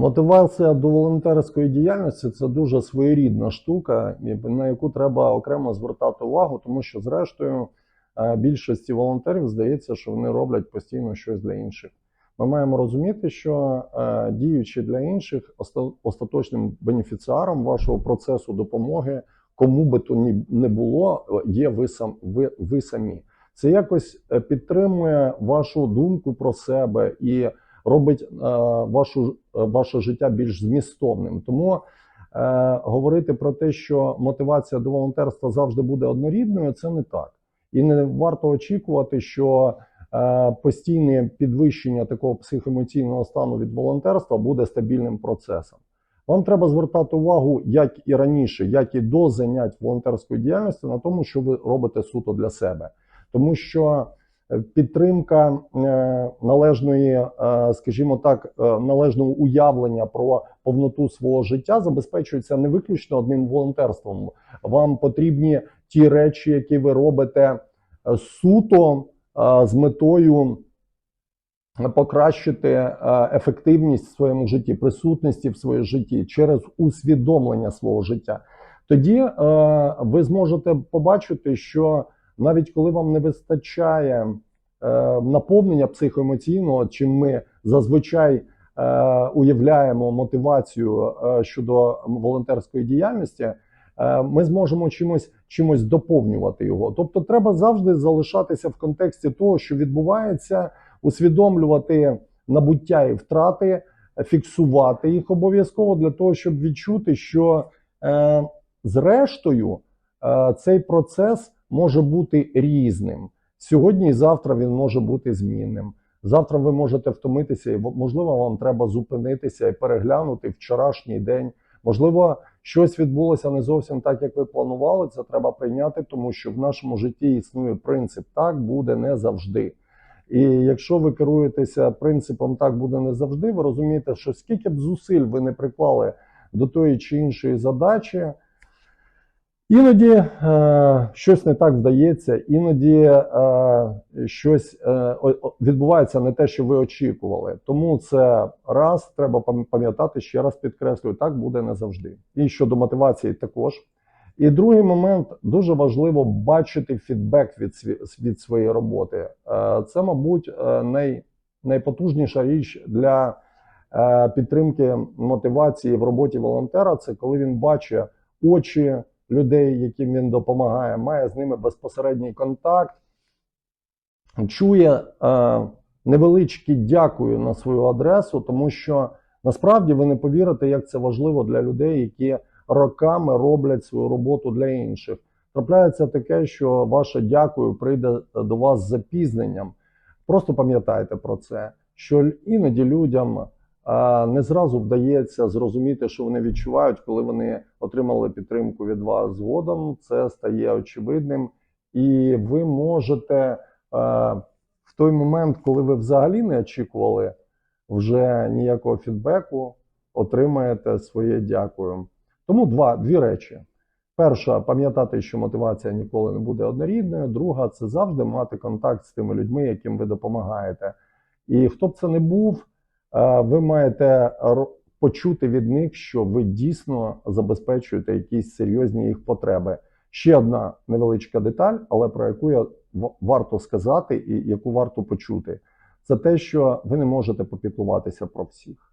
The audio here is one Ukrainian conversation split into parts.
Мотивація до волонтерської діяльності це дуже своєрідна штука, на яку треба окремо звертати увагу, тому що, зрештою, е, більшості волонтерів здається, що вони роблять постійно щось для інших. Ми маємо розуміти, що е, діючи для інших, оста- остаточним бенефіціаром вашого процесу допомоги, кому би то ні не було, є ви, сам, ви, ви самі. Це якось е, підтримує вашу думку про себе і робить е, вашу, е, ваше життя більш змістовним. Тому е, говорити про те, що мотивація до волонтерства завжди буде однорідною, це не так. І не варто очікувати, що е, постійне підвищення такого психоемоційного стану від волонтерства буде стабільним процесом. Вам треба звертати увагу, як і раніше, як і до занять волонтерської діяльності, на тому, що ви робите суто для себе, тому що підтримка е, належної, е, скажімо так, е, належного уявлення про повноту свого життя забезпечується не виключно одним волонтерством. Вам потрібні ті речі, які ви робите суто з метою покращити ефективність в своєму житті, присутності в своєму житті через усвідомлення свого життя. Тоді ви зможете побачити, що навіть коли вам не вистачає е, наповнення психоемоційного, чим ми зазвичай е, уявляємо мотивацію е, щодо волонтерської діяльності, е, ми зможемо чимось, чимось доповнювати його. Тобто, треба завжди залишатися в контексті того, що відбувається, усвідомлювати набуття і втрати, фіксувати їх обов'язково для того, щоб відчути, що е, зрештою е, цей процес може бути різним. Сьогодні і завтра він може бути змінним. Завтра ви можете втомитися, і можливо, вам треба зупинитися і переглянути вчорашній день. Можливо, щось відбулося не зовсім так, як ви планували. Це треба прийняти, тому що в нашому житті існує принцип так буде не завжди. І якщо ви керуєтеся принципом так буде не завжди, ви розумієте, що скільки б зусиль ви не приклали до тої чи іншої задачі, іноді е, щось не так вдається, іноді е, щось е, відбувається не те, що ви очікували. Тому це раз треба пам'ятати, ще раз підкреслюю, так буде не завжди. І щодо мотивації також. І другий момент дуже важливо бачити фідбек від, від своєї роботи. Е, Це, мабуть, е, най, найпотужніша річ для е, підтримки мотивації в роботі волонтера. Це коли він бачить очі людей, яким він допомагає, має з ними безпосередній контакт, чує е, невеличкі дякую на свою адресу, тому що насправді ви не повірите, як це важливо для людей, які роками роблять свою роботу для інших. Трапляється таке, що ваше дякую прийде до вас з запізненням. Просто пам'ятайте про це, що іноді людям не зразу вдається зрозуміти, що вони відчувають, коли вони отримали підтримку від вас згодом. Це стає очевидним, і ви можете в той момент, коли ви взагалі не очікували вже ніякого фідбеку, отримаєте своє дякую. Тому два, дві речі. Перша, пам'ятати, що мотивація ніколи не буде однорідною. Друга, це завжди мати контакт з тими людьми, яким ви допомагаєте. І хто б це не був, е, ви маєте почути від них, що ви дійсно забезпечуєте якісь серйозні їх потреби. Ще одна невеличка деталь, але про яку я варто сказати і яку варто почути, це те, що ви не можете попіклуватися про всіх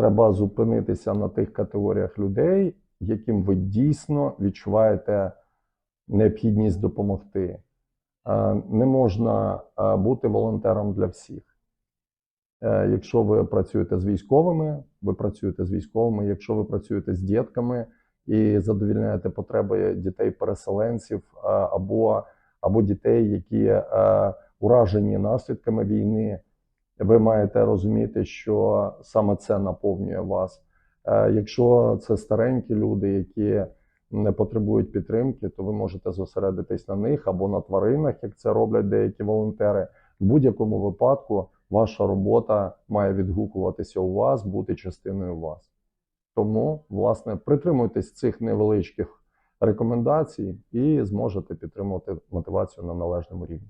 треба зупинитися на тих категоріях людей, яким ви дійсно відчуваєте необхідність допомогти. Не можна бути волонтером для всіх. Е, Якщо ви працюєте з військовими, ви працюєте з військовими. Якщо ви працюєте з дітками і задовільняєте потреби дітей-переселенців е, або, або дітей, які е, уражені наслідками війни, ви маєте розуміти, що саме це наповнює вас. Якщо це старенькі люди, які не потребують підтримки, то ви можете зосередитись на них або на тваринах, як це роблять деякі волонтери. В будь-якому випадку ваша робота має відгукуватися у вас, бути частиною вас. Тому, власне, притримуйтесь цих невеличких рекомендацій і зможете підтримувати мотивацію на належному рівні.